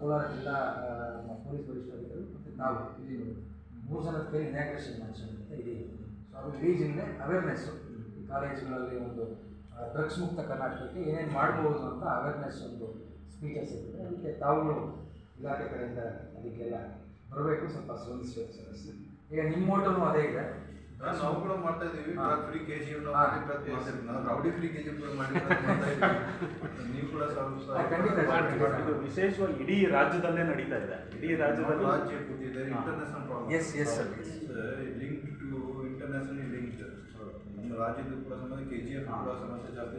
ಕೋಲಾರ ಜಿಲ್ಲಾ ಪೊಲೀಸ್ ವರಿಷ್ಠಾಧಿಕಾರಿ ಮತ್ತು ನಾವು ಇಲ್ಲಿ ಮೂರು ಜನದ ಕೈ ಇನಾಗ್ರೇಷನ್ ಮಾಡಿಸೋಣ ಅಂತ ಇದೆ ಸೊ ಅದು ಇಡೀ ಜಿಲ್ಲೆ ಅವೇರ್ನೆಸ್ಸು ಕಾಲೇಜುಗಳಲ್ಲಿ ಒಂದು ಡ್ರಗ್ಸ್ ಮುಕ್ತ ಕರ್ನಾಟಕಕ್ಕೆ ಏನೇನು ಮಾಡ್ಬೋದು ಅಂತ ಅವೇರ್ನೆಸ್ ಒಂದು ಸ್ಪೀಚಸ್ ಇರ್ತದೆ ಅದಕ್ಕೆ ತಾವುಗಳು ಇಲಾಖೆ ಕಡೆಯಿಂದ ಅದಕ್ಕೆಲ್ಲ ಬರಬೇಕು, ಸ್ವಲ್ಪ ಸ್ವಲ್ಪ ಸರ್ ಈಗ ನಿಮ್ಮ ಮೋಟನು ಅದೇ ಇದೆ. ನಾವು ಕೂಡ ಮಾಡ್ತಾ ಇದೀವಿ. Free K G. Rowdy free K G ನೀವು ಕೂಡ. ವಿಶೇಷವಾಗಿ ಇಡೀ ರಾಜ್ಯದಲ್ಲೇ ನಡೀತಾ ಇದೆ. ಇಡೀ ರಾಜ್ಯದಲ್ಲಿ ರಾಜ್ಯ ಕೂತಿದೆ international problem S S sir link to international link ನಮ್ಮ ರಾಜ್ಯದ ಕೂಡ ಸಮಸ್ಯೆ ಕೆ ಜಿ ಎಫ್ ಕೂಡ ಸಮಸ್ಯೆ ಜಾಸ್ತಿ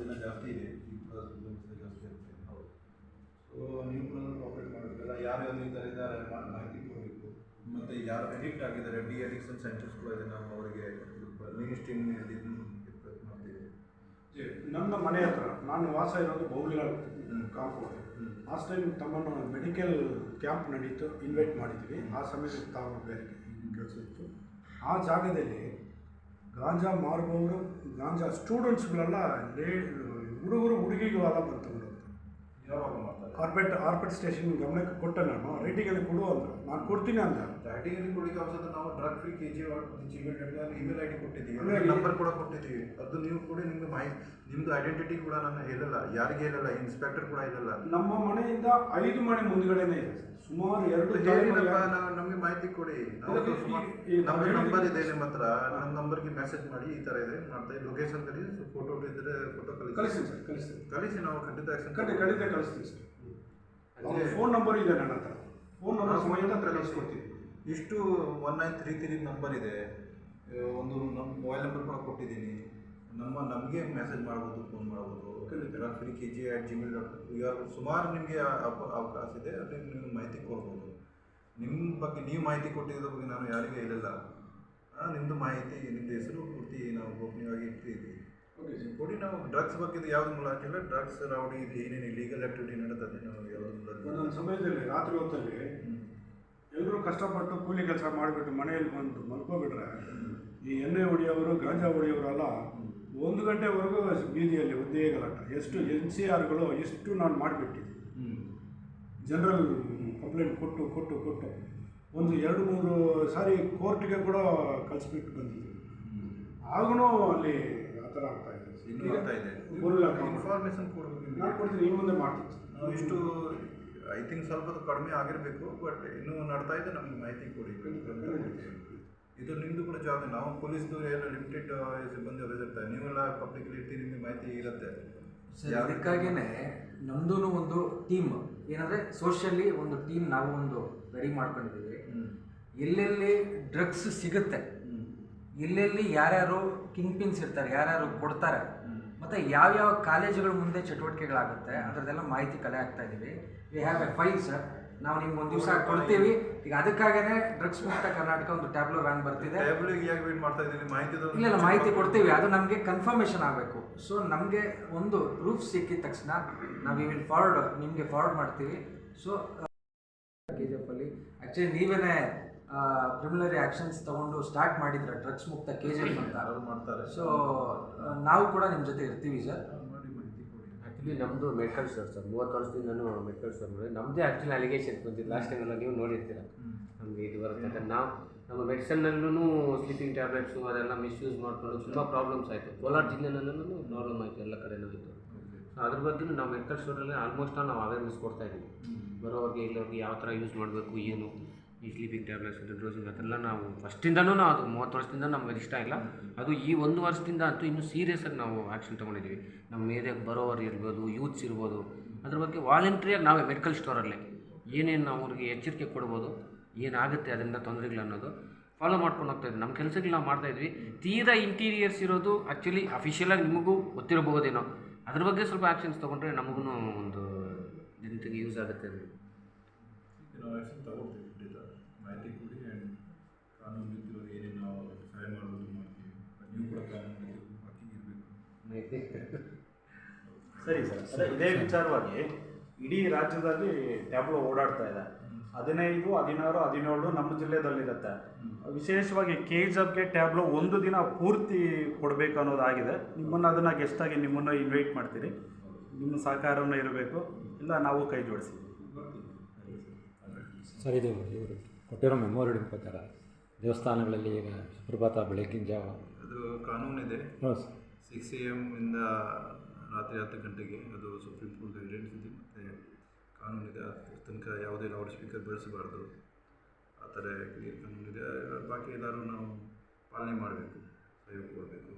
ಜನ ಜಾಸ್ತಿ ಇದೆ. ಜಾಸ್ತಿ ಇರುತ್ತೆ. ಸೊ ನೀವು ಕೂಡ ಆಪರೇಟ್ ಮಾಡಬೇಕಲ್ಲ. ಯಾರು ಯಾರು ಇದ್ದಾರೆ ಮಾಹಿತಿ ಮತ್ತು ಯಾರು ಅಡಿಕ್ಟ್ ಆಗಿದ್ದಾರೆ ಡಿ ಅಡಿಕ್ಷನ್ ಸೆಂಟರ್ಸ್ ಕೂಡ ಇದೆ ನಾವು ಅವರಿಗೆ ಮಿನಿಸ್ಟ್ರಿಂಗ್ ಮಾಡ್ತೀವಿ ನನ್ನ ಮನೆ ಹತ್ರ ನಾನು ವಾಸ ಇರೋದು ಬೌಲಿಗಳ ಕಾಂಪೌಂಡ್. ಲಾಸ್ಟ್ ಟೈಮ್ ತಮ್ಮನ್ನು ಮೆಡಿಕಲ್ ಕ್ಯಾಂಪ್ ನಡೀತು ಇನ್ವೈಟ್ ಮಾಡಿದ್ವಿ. ಆ ಸಮಯದಲ್ಲಿ ತಾವು ಬೇರೆ ಕೆಲಸ ಇತ್ತು. ಆ ಜಾಗದಲ್ಲಿ ಗಾಂಜಾ ಮಾರುವವರು ಗಾಂಜಾ ಸ್ಟೂಡೆಂಟ್ಸ್ಗಳೆಲ್ಲ ಹುಡುಗರು ಹುಡುಗಿಗಳೆಲ್ಲ ಬಂದು ಕಾರ್ಪೆಟ್ ಆರ್ಪೆಟ್ ಸ್ಟೇಷನ್ ಗಮನಕ್ಕೆ ಕೊಟ್ಟೆ ನಾನು. ರೇಟಿಂಗಲ್ಲಿ ಕೊಡು ಅಂದರು. ನಾನು ಕೊಡ್ತೀನಿ ಅಂತ ರೇಟಿಂಗಲ್ಲಿ ಕೊಡಲಿಕ್ಕೆ ಅವಸರ ನಾವು free K G Gmail email I D ಕೊಟ್ಟಿದ್ದೀವಿ. ನಂಬರ್ ಕೂಡ ಕೊಟ್ಟಿದ್ದೀವಿ. ಅದು ನೀವು ಕೂಡ ನಿಮ್ಗೆ ಮಾಹಿತಿ ನಿಮ್ದು ಐಡೆಂಟಿಟಿ ಕೂಡ ನಾನು ಹೇಳಲ್ಲ ಯಾರಿಗೆ ಹೇಳಲ್ಲ ಇನ್ಸ್ಪೆಕ್ಟರ್ ಕೂಡ ಹೇಳಲ್ಲ. ನಮ್ಮ ಮನೆಯಿಂದ ಐದು ಮನೆ ಮುಂದ್ಗಡೆನೇ ಇದೆ ಸುಮಾರು ಎರಡು ನಮಗೆ ಮಾಹಿತಿ ಕೊಡಿ. ನಮ್ಮ ನಂಬರ್ ಇದೆ ನಿಮ್ಮ ಹತ್ರ. ನಮ್ಮ ನಂಬರ್ಗೆ ಮೆಸೇಜ್ ಮಾಡಿ ಈ ಥರ ಇದೆ. ಮಾಡ್ತಾ ಲೊಕೇಶನ್ ಕಳಿಸಿ ಫೋಟೋ ಇದ್ರೆ ಫೋಟೋ ಕಳಿಸಿ. ಕಳಿಸಿ ಸರ್ ಕಳಿಸಿ. ನಾವು ಖಂಡಿತ ಖಂಡಿತ ಖಂಡಿತ ಕಳಿಸ್ತೀನಿ ಸರ್. ಫೋನ್ ನಂಬರ್ ಇದೆ ನನ್ನ ಹತ್ರ. ಫೋನ್ ನಂಬರ್ ಸಮೇತ ಕಳಿಸ್ಕೊಡ್ತೀನಿ ಇಷ್ಟು one nine three three number ಇದೆ. ಒಂದು ನಮ್ಮ ಮೊಬೈಲ್ ನಂಬರ್ ಕೂಡ ಕೊಟ್ಟಿದ್ದೀನಿ. ನಮ್ಮ ನಮಗೆ ಮೆಸೇಜ್ ಮಾಡ್ಬೋದು ಫೋನ್ ಮಾಡ್ಬೋದು. Drug free K G at Gmail dot ಇವಾಗ ಸುಮಾರು ನಿಮಗೆ ಅವಕಾಶ ಇದೆ ಅದಕ್ಕೆ ನೀವು ಮಾಹಿತಿ ಕೊಡ್ಬೋದು. ನಿಮ್ಮ ಬಗ್ಗೆ ನೀವು ಮಾಹಿತಿ ಕೊಟ್ಟಿದ್ದರ ಬಗ್ಗೆ ನಾನು ಯಾರಿಗೂ ಹೇಳಿಲ್ಲ ನಿಮ್ಮದು ಮಾಹಿತಿ ನಿಮ್ಮದು ಹೆಸರು ಪೂರ್ತಿ ನಾವು ಗೋಪನೀಯವಾಗಿ ಇಟ್ಟಿದ್ದೀವಿ. ಕೊಡಿ ನಾವು ಡ್ರಗ್ಸ್ ಬಗ್ಗೆ ಇದು ಯಾವ್ದು ಮೂಲ ಹಾಕಿಲ್ಲ. ಡ್ರಗ್ಸ್ ರೌಡಿ ಇದು ಏನೇನು ಲೀಗಲ್ ಆಕ್ಟಿವಿಟಿ ನಡೀತದೆ ನಾವು ಯಾವುದು ಒಂದೊಂದು ಸಮಯದಲ್ಲಿ ರಾತ್ರಿ ಹೊತ್ತಲ್ಲಿ ಎಲ್ಲರೂ ಕಷ್ಟಪಟ್ಟು ಕೂಲಿ ಕೆಲಸ ಮಾಡಿಬಿಟ್ಟು ಮನೆಯಲ್ಲಿ ಬಂದು ಮಲ್ಕೋಬಿಟ್ರೆ ಈ ಎಣ್ಣೆ ಹೊಡಿಯೋರು ಗಾಂಜಾ ಹೊಡಿಯೋರೆಲ್ಲ ಒಂದು ಗಂಟೆವರೆಗೂ ಬೀದಿಯಲ್ಲಿ ಒಂದೇ ಗಲಾಟ. ಎಷ್ಟು ಎನ್ ಸಿ ಆರ್ಗಳು ಎಷ್ಟು ನಾನು ಮಾಡಿಬಿಟ್ಟಿದ್ದೆ. ಜನರಲ್ ಕಂಪ್ಲೇಂಟ್ ಕೊಟ್ಟು ಕೊಟ್ಟು ಕೊಟ್ಟು ಒಂದು ಎರಡು ಮೂರು ಸಾರಿ ಕೋರ್ಟ್ಗೆ ಕೂಡ ಕಲಿಸ್ಬಿಟ್ಟು ಬಂದಿದ್ದೆ. ಆಗೂ ಅಲ್ಲಿ ಆ ಥರ ಆಗ್ತಾಯಿದೆ ಇದೆ. ಆಗ್ತಾ ಕೊಡಬೇಕು ನಾನು ಕೊಡ್ತೀನಿ ಈ ಮುಂದೆ ಮಾಡ್ತೀನಿ. ಇಷ್ಟು ಐ ಥಿಂಕ್ ಸ್ವಲ್ಪ ಕಡಿಮೆ ಆಗಿರಬೇಕು ಬಟ್ ಇನ್ನೂ ನಡ್ತಾ ಇದೆ ನಮಗೆ ಮಾಹಿತಿ ಕೊಡಿ. ಇದು ನಿಮ್ಮದು ಕೂಡ ಜವಾಬ್ದಾರಿ ನಾವು ಪೊಲೀಸ್ದು ಏನು ಲಿಮಿಟೆಡ್ ಸಿಬ್ಬಂದಿ ಇರ್ತಾರೆ ನೀವೆಲ್ಲ ಪಬ್ಲಿಕ್ ಇರ್ತೀರಿ ನಿಮಗೆ ಮಾಹಿತಿ ಇರುತ್ತೆ. ಅದಕ್ಕಾಗಿಯೇ ನಮ್ಮದೂ ಒಂದು ಟೀಮ್ ಏನಂದರೆ ಸೋಷಿಯಲಿ ಒಂದು ಟೀಮ್ ನಾವು ಒಂದು ರೆಡಿ ಮಾಡ್ಕೊಂಡಿದ್ದೀವಿ. ಎಲ್ಲೆಲ್ಲಿ ಡ್ರಗ್ಸ್ ಸಿಗುತ್ತೆ ಎಲ್ಲೆಲ್ಲಿ ಯಾರ್ಯಾರು ಕಿಂಗ್ ಪಿನ್ಸ್ ಇರ್ತಾರೆ ಯಾರ್ಯಾರು ಕೊಡ್ತಾರೆ ಮತ್ತು ಯಾವ್ಯಾವ ಕಾಲೇಜುಗಳ ಮುಂದೆ ಚಟುವಟಿಕೆಗಳಾಗುತ್ತೆ ಅದರದ್ದೆಲ್ಲ ಮಾಹಿತಿ ಕಲೆ ಆಗ್ತಾ ಇದ್ದೀವಿ. We have a file sir ನಾವು ನಿಮ್ಗೆ ಒಂದು ದಿವಸ ಕೊಡ್ತೀವಿ. ಈಗ ಅದಕ್ಕಾಗೇನೆ ಡ್ರಗ್ಸ್ ಮುಕ್ತ ಕರ್ನಾಟಕ ಒಂದು ಟ್ಯಾಬ್ಲೋ ರ್ಯಾನ್ ಬರ್ತಿದೆ. ಇಲ್ಲ ಇಲ್ಲ ಮಾಹಿತಿ ಕೊಡ್ತೀವಿ. ಅದು ನಮಗೆ ಕನ್ಫರ್ಮೇಷನ್ ಆಗಬೇಕು. ಸೊ ನಮಗೆ ಒಂದು ಪ್ರೂಫ್ ಸಿಕ್ಕಿದ ತಕ್ಷಣ ನಾವು ವಿಲ್ ಫಾರ್ವರ್ಡ್ ನಿಮಗೆ ಫಾರ್ವರ್ಡ್ ಮಾಡ್ತೀವಿ. ಸೊ ಕೆ ಜಿ ಆ್ಯಕ್ಚುಲಿ ನೀವೇನೇ ಪ್ರಿಮಿನರಿ ಆ್ಯಕ್ಷನ್ಸ್ ತಗೊಂಡು ಸ್ಟಾರ್ಟ್ ಮಾಡಿದ್ರೆ ಡ್ರಗ್ಸ್ ಮುಕ್ತ ಕೆ ಜಿ ಎಫ್ ಅಂತ ಯಾರು ಮಾಡ್ತಾರೆ ಸೊ ನಾವು ಕೂಡ ನಿಮ್ಮ ಜೊತೆ ಇರ್ತೀವಿ ಸರ್. ಆ್ಯಕ್ಚುಲಿ ನಮ್ಮದು ಮೆಡಿಕಲ್ ಸರ್ ಸರ್ ಮೂವತ್ತು ವರ್ಷದಿಂದ ನಾನು ಮೆಡಿಕಲ್ ಸರ್ ಮಾಡಿ ನಮ್ಮದೇ ಆ್ಯಕ್ಚುಲಿ ಅಲಿಗೇಷನ್ ಬಂದಿದ್ದು ಲಾಸ್ಟ್ ಟೈಮೆಲ್ಲ ನೀವು ನೋಡಿರ್ತೀರ. ನಮಗೆ ಇದು ಬರುತ್ತೆ. ಅಂತ ನಾವು ನಮ್ಮ ಮೆಡಿಸನ್ನಲ್ಲೂ ಸ್ಲೀಪಿಂಗ್ ಟ್ಯಾಬ್ಲೆಟ್ಸು ಅದೆಲ್ಲ ಮಿಸ್ಯೂಸ್ ಮಾಡಿಕೊಂಡು ತುಂಬ ಪ್ರಾಬ್ಲಮ್ಸ್ ಆಯಿತು. ಕೋಲಾರ ಜಿಲ್ಲೆನಲ್ಲೂ ಪ್ರಾಬ್ಲಮ್ ಆಯಿತು. ಎಲ್ಲ ಕಡೆನೂ ಆಯಿತು. ಸೊ ಅದ್ರ ಬಗ್ಗೆ ನಾವು ಮೆಡಿಕಲ್ ಸ್ಟೋರಲ್ಲಿ ಆಲ್ಮೋಸ್ಟ್ ನಾವು ಅವೇರ್ನೆಸ್ ಕೊಡ್ತಾ ಇದ್ದೀವಿ. ಬರೋರಿಗೆ ಇಲ್ಲವ್ರಿಗೆ ಯಾವ ಥರ ಯೂಸ್ ಮಾಡಬೇಕು ಏನು? ಈ ಸ್ಲೀಪಿಂಗ್ ಟ್ಯಾಬ್ಲೆಟ್ಸ್ ಡ್ರೋಸಿಂಗ್ ಅದೆಲ್ಲ ನಾವು ಫಸ್ಟಿಂದನೂ ನಾವು ಅದು ಮೂವತ್ತು ವರ್ಷದಿಂದ ನಮ್ಗೆ ಇಷ್ಟ ಇಲ್ಲ. ಅದು ಈ ಒಂದು ವರ್ಷದಿಂದ ಅಂತೂ ಇನ್ನೂ ಸೀರಿಯಸ್ಸಾಗಿ ನಾವು ಆ್ಯಕ್ಷನ್ ತೊಗೊಂಡಿದ್ದೀವಿ. ನಮ್ಮ ಏರಿಯಾಗೆ ಬರೋರು ಇರ್ಬೋದು ಯೂತ್ಸ್ ಇರ್ಬೋದು. ಅದ್ರ ಬಗ್ಗೆ ವಾಲಂಟ್ರಿಯಾಗಿ ನಾವೇ ಮೆಡಿಕಲ್ ಸ್ಟೋರಲ್ಲಿ ಏನೇನು ನಾವು ಅವ್ರಿಗೆ ಎಚ್ಚರಿಕೆ ಕೊಡ್ಬೋದು, ಏನಾಗುತ್ತೆ, ಅದರಿಂದ ತೊಂದರೆಗಳು ಅನ್ನೋದು ಫಾಲೋ ಮಾಡ್ಕೊಂಡು ಹೋಗ್ತಾ ನಮ್ಮ ಕೆಲಸಗಳು ನಾವು ಮಾಡ್ತಾ ಇದ್ವಿ. ತೀರಾ ಇಂಟೀರಿಯರ್ಸ್ ಇರೋದು ಆ್ಯಕ್ಚುಲಿ ಅಫಿಷಿಯಲಾಗಿ ನಿಮಗೂ ಗೊತ್ತಿರಬಹುದೇನೋ. ಅದ್ರ ಬಗ್ಗೆ ಸ್ವಲ್ಪ ಆ್ಯಕ್ಷನ್ಸ್ ತೊಗೊಂಡ್ರೆ ನಮಗೂ ಒಂದು ಜನತೆಗೆ ಯೂಸ್ ಆಗುತ್ತೆ ಮಾಹಿತಿ ಕೊಡಿ ಆ್ಯಂಡ್ ಕಾನೂನು ಏನೇನು ನಾವು ಸಹಾಯ ಮಾಡ್ಬೋದು ಮಾಡ್ತೀವಿ. ನೀವು ಕೂಡ ಕಾನೂನು ರೀತಿ ಇರಬೇಕು. ಸರಿ ಸರ್. ಅದೇ ಇದೇ ವಿಚಾರವಾಗಿ ಇಡೀ ರಾಜ್ಯದಲ್ಲಿ ಟ್ಯಾಬ್ಲೋ ಓಡಾಡ್ತಾ ಇದೆ. ಹದಿನೈದು ಹದಿನಾರು ಹದಿನೇಳು ನಮ್ಮ ಜಿಲ್ಲೆದಲ್ಲಿರುತ್ತೆ ವಿಶೇಷವಾಗಿ ಕೆ ಜಬ್ಗೆ ಟ್ಯಾಬ್ಲೋ ಒಂದು ದಿನ ಪೂರ್ತಿ ಕೊಡಬೇಕು ಅನ್ನೋದಾಗಿದೆ ನಿಮ್ಮನ್ನು ಅದನ್ನು ಗೆಸ್ಟಾಗಿ ನಿಮ್ಮನ್ನು ಇನ್ವೈಟ್ ಮಾಡ್ತೀರಿ. ನಿಮ್ಮ ಸಹಕಾರವನ್ನು ಇರಬೇಕು. ಇಲ್ಲ ನಾವು ಕೈ ಜೋಡಿಸಿ. ಸರಿ ಕೊಟ್ಟಿರೋ ಮೆಮೋರಿಯಲ್ ಪ್ರಕಾರ ದೇವಸ್ಥಾನಗಳಲ್ಲಿ ಈಗ ಸುಪ್ರಭಾತ ಬೆಳಗ್ಗಿನ ಜಾವ. ಅದು ಕಾನೂನಿದೆ. ಹೌದು ಸರ್. ಸಿಕ್ಸ್ ಎ ಇಂದ ರಾತ್ರಿ ಹತ್ತು ಗಂಟೆಗೆ ಅದು ಸುಪ್ರೀಂ ಕೋರ್ಟ್ ಗೈಡೆನ್ಸ್ ಇದೆ ಮತ್ತು ಕಾನೂನಿದೆ. ತನಕ ಯಾವುದೇ ಲೌಡ್ ಸ್ಪೀಕರ್ ಬೆಳೆಸಬಾರ್ದು. ಆ ಥರ ಕ್ಲಿಯರ್ ಕಾನೂನಿದೆ. ಬಾಕಿ ಎಲ್ಲರೂ ನಾವು ಪಾಲನೆ ಮಾಡಬೇಕು ಸಹಯೋಗ ಕೊಡಬೇಕು.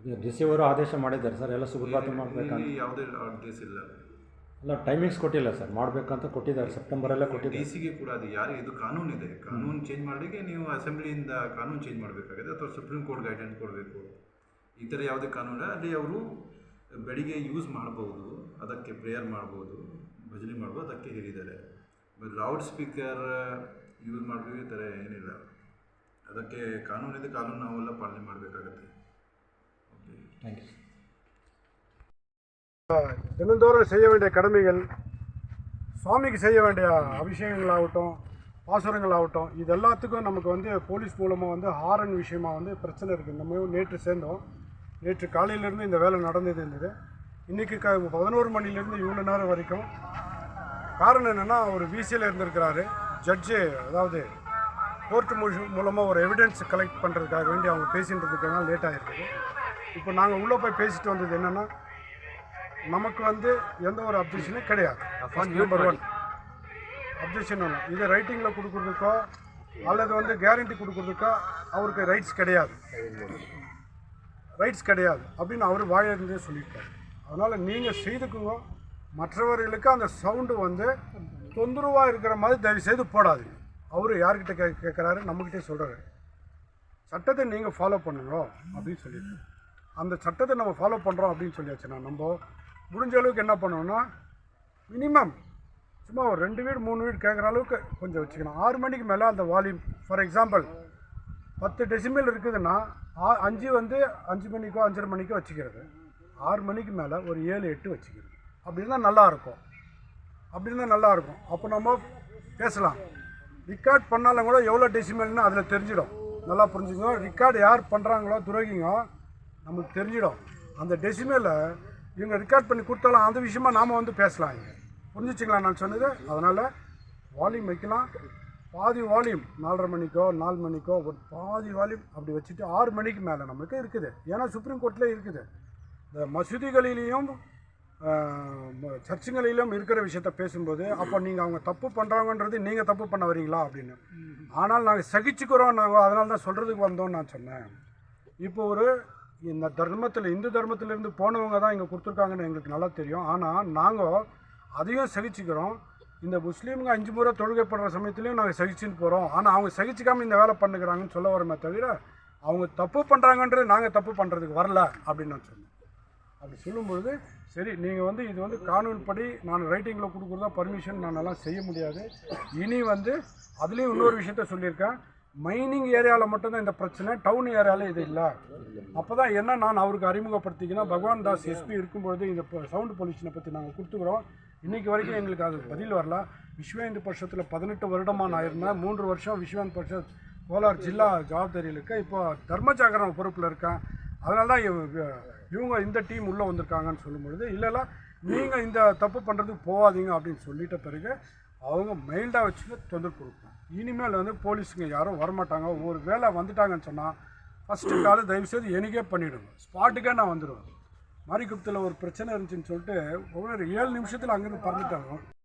ಅದೇ ಡಿ ಸಿ ಅವರು ಆದೇಶ ಮಾಡಿದ್ದಾರೆ ಸರ್. ಎಲ್ಲ ಸುಪ್ರಭಾತ ಮಾಡಬೇಕಂತ. ಇಲ್ಲಿ ಯಾವುದೇ ಆದೇಶ ಇಲ್ಲ. ಅಲ್ಲ ಟೈಮಿಂಗ್ಸ್ ಕೊಟ್ಟಿಲ್ಲ ಸರ್. ಮಾಡಬೇಕಂತ ಕೊಟ್ಟಿದ್ದಾರೆ. ಸೆಪ್ಟೆಂಬರಲ್ಲೇ ಡಿ ಕೊಟ್ಟಿದ್ದಾರೆ ಸಿಗೆ ಕೂಡ ಅದು ಯಾರು ಇದು ಕಾನೂನಿದೆ ಕಾನೂನು ಚೇಂಜ್ ಮಾಡಲಿಕ್ಕೆ ನೀವು ಅಸೆಂಬ್ಲಿಯಿಂದ ಕಾನೂನು ಚೇಂಜ್ ಮಾಡಬೇಕಾಗಿದೆ ಅಥವಾ ಸುಪ್ರೀಂ ಕೋರ್ಟ್ ಗೈಡೆನ್ಸ್ ಕೊಡಬೇಕು. ಈ ಥರ ಯಾವುದೇ ಕಾನೂನು ಅಲ್ಲಿ ಅವರು ಬೆಳಿಗ್ಗೆ ಯೂಸ್ ಮಾಡ್ಬೋದು. ಅದಕ್ಕೆ ಪ್ರೇಯರ್ ಮಾಡ್ಬೋದು. ಭಜನೆ ಮಾಡ್ಬೋದು. ಅದಕ್ಕೆ ಹೇಳಿದ್ದಾರೆ. ಲೌಡ್ ಸ್ಪೀಕರ್ ಯೂಸ್ ಮಾಡಬೇಕು. ಈ ಥರ ಏನಿಲ್ಲ. ಅದಕ್ಕೆ ಕಾನೂನಿದೆ ಕಾನೂನು ನಾವೆಲ್ಲ ಪಾಲನೆ ಮಾಡಬೇಕಾಗತ್ತೆ. ಓಕೆ ಥ್ಯಾಂಕ್ ಯು தினந்தோறும் செய்ய வேண்டிய கடமைகள் சுவாமிக்கு செய்ய வேண்டிய அபிஷேகங்களாகட்டும் பாசுரங்களாகட்டும் இது எல்லாத்துக்கும் நமக்கு வந்து போலீஸ் மூலமாக வந்து ஹாரன் விஷயமா வந்து பிரச்சனை இருக்குது நம்ம நேற்று சேர்ந்தோம். நேற்று காலையிலேருந்து இந்த வேலை நடந்தது இருந்தது. இன்றைக்கி க பதினோரு மணிலேருந்து இவ்வளோ நேரம் வரைக்கும் காரணம் என்னென்னா அவர் விசியில் இருந்திருக்கிறாரு. ஜட்ஜு அதாவது கோர்ட் மூலமாக ஒரு எவிடன்ஸ் கலெக்ட் பண்ணுறதுக்காக வேண்டி அவங்க பேசின்றதுக்காக லேட் ஆகிருக்குது இப்போ நாங்கள் உள்ளே போய் பேசிட்டு வந்தது என்னென்னா நமக்கு வந்து எந்த ஒரு அப்ஜெக்ஷனும் கிடையாது. நம்பர் ஒன் அப்ஜெக்ஷன் ஒன்று இது ரைட்டிங்கில் கொடுக்குறதுக்கோ அல்லது வந்து கேரண்டி கொடுக்குறதுக்கோ அவருக்கு ரைட்ஸ் கிடையாது. ரைட்ஸ் கிடையாது. அப்படின்னு அவர் வாயிலிருந்தே சொல்லியிருக்காரு. அதனால் நீங்கள் செய்துக்குங்க. மற்றவர்களுக்கு அந்த சவுண்டு வந்து தொந்தரவாக இருக்கிற மாதிரி தயவு செய்து போடாதீங்க. அவர் யார்கிட்ட கே கேட்குறாரு நம்மக்கிட்டே சொல்கிறாரு சட்டத்தை நீங்கள் ஃபாலோ பண்ணுங்க அப்படின்னு சொல்லியிருக்காரு. அந்த சட்டத்தை நம்ம ஃபாலோ பண்ணுறோம் அப்படின்னு சொல்லியாச்சுன்னா நம்ம முடிஞ்ச அளவுக்கு என்ன பண்ணணும்னா மினிமம் சும்மா ஒரு ரெண்டு வீடு மூணு வீடு கேட்குற அளவுக்கு கொஞ்சம் வச்சுக்கணும். ஆறு மணிக்கு மேலே அந்த வால்யூம் ஃபார் எக்ஸாம்பிள் பத்து டெசிமல் இருக்குதுன்னா ஆ- அஞ்சு வந்து அஞ்சு மணிக்கோ அஞ்சரை மணிக்கோ வச்சுக்கிறது. ஆறு மணிக்கு மேலே ஒரு ஏழு எட்டு வச்சுக்கிறது. அப்படி இருந்தால் நல்லாயிருக்கும் அப்படி இருந்தால் நல்லாயிருக்கும் அப்போ நம்ம பேசலாம். ரெக்கார்ட் பண்ணாலும் கூட எவ்வளோ டெசிமல்னு அதில் தெரிஞ்சிடும். நல்லா புரிஞ்சுக்கோ ரெக்கார்டு யார் பண்ணுறாங்களோ துரோகிங்க நமக்கு தெரிஞ்சிடும். அந்த டெசிமலை இவங்க ரெக்கார்ட் பண்ணி கொடுத்தாலும் அந்த விஷயமா நாம் வந்து பேசலாம் இங்கே. புரிஞ்சுச்சிங்களா நான் சொன்னது? அதனால் வால்யூம் வைக்கலாம். பாதி வால்யூம் நாலரை மணிக்கோ நாலு மணிக்கோ ஒரு பாதி வால்யூம் அப்படி வச்சுட்டு ஆறு மணிக்கு மேலே நமக்கு இருக்குது. ஏன்னா சுப்ரீம் கோர்ட்டில் இருக்குது. இந்த மசூதிகளிலையும் ஆஹ், ம- சர்ச்சுகளிலும் இருக்கிற விஷயத்த பேசும்போது அப்போ நீங்கள் அவங்க தப்பு பண்ணுறாங்கன்றது நீங்கள் தப்பு பண்ண வரீங்களா அப்படின்னு. ஆனால் நாங்கள் சகிச்சுக்கிறோம் நாங்கள் அதனால தான் சொல்கிறதுக்கு வந்தோம்னு நான் சொன்னேன். இப்போ ஒரு இந்த தர்மத்தில் இந்து தர்மத்திலேருந்து போனவங்க தான் இங்கே கொடுத்துருக்காங்கன்னு எங்களுக்கு நல்லா தெரியும். ஆனால் நாங்கள் அதையும் சகிச்சுக்கிறோம். இந்த முஸ்லீம்ங்க அஞ்சு முறை தொழுகைப்படுற சமயத்துலேயும் நாங்கள் சகிச்சுன்னு போகிறோம் ஆனால் அவங்க சகிச்சிக்காமல் இந்த வேலை பண்ணுக்கிறாங்கன்னு சொல்ல வரமே தவிர அவங்க தப்பு பண்ணுறாங்கன்றது நாங்கள் தப்பு பண்ணுறதுக்கு வரல அப்படின்னு நான் சொன்னேன் அப்படி சொல்லும்பொழுது சரி நீங்கள் வந்து இது வந்து கானூன்படி நான் ரைட்டிங்கில் கொடுக்குறதா பர்மிஷன் நான் எல்லாம் செய்ய முடியாது. இனி வந்து அதுலேயும் இன்னொரு விஷயத்த சொல்லியிருக்கேன். மைனிங் ஏரியாவில் மட்டும்தான் இந்த பிரச்சனை டவுன் ஏரியாவில் இது இல்லை. அப்போ தான் என்ன நான் அவருக்கு அறிமுகப்படுத்திக்கினா பகவான் தாஸ் எஸ்பி இருக்கும்பொழுது இந்த சவுண்டு பொல்யூஷனை பற்றி நாங்கள் கொடுத்துக்குறோம். இன்றைக்கி வரைக்கும் எங்களுக்கு அது பதில் வரல. விஸ்வ இந்து பட்சத்தில் பதினெட்டு வருடமாக நான் இருந்தேன். மூன்று வருஷம் விஸ்வ இந்து பட்சத் கோலார் ஜில்லா ஜவாப்தாரியில் இருக்கேன். இப்போ தர்ம பொறுப்பில் இருக்கேன். அதனால தான் இவங்க இந்த டீம் உள்ளே வந்திருக்காங்கன்னு சொல்லும்பொழுது இல்லைல்ல நீங்கள் இந்த தப்பு பண்ணுறதுக்கு போகாதீங்க அப்படின்னு சொல்லிட்ட பிறகு அவங்க மைல்டாக வச்சு தொந்தரவு கொடுப்போம் இனிமேல் வந்து போலீஸுங்க யாரும் வரமாட்டாங்க. ஒரு வேலை வந்துட்டாங்கன்னு சொன்னால் ஃபஸ்ட்டு தயவு தயவுசெய்து எனக்கே பண்ணிவிடுங்க ஸ்பாட்டுக்கே நான் வந்துடுவேன். மாரிக்குப்பத்தில் ஒரு பிரச்சனை இருந்துச்சுன்னு சொல்லிட்டு ஒவ்வொரு ஏழு நிமிஷத்தில் அங்கேருந்து பறந்துட்டாங்க.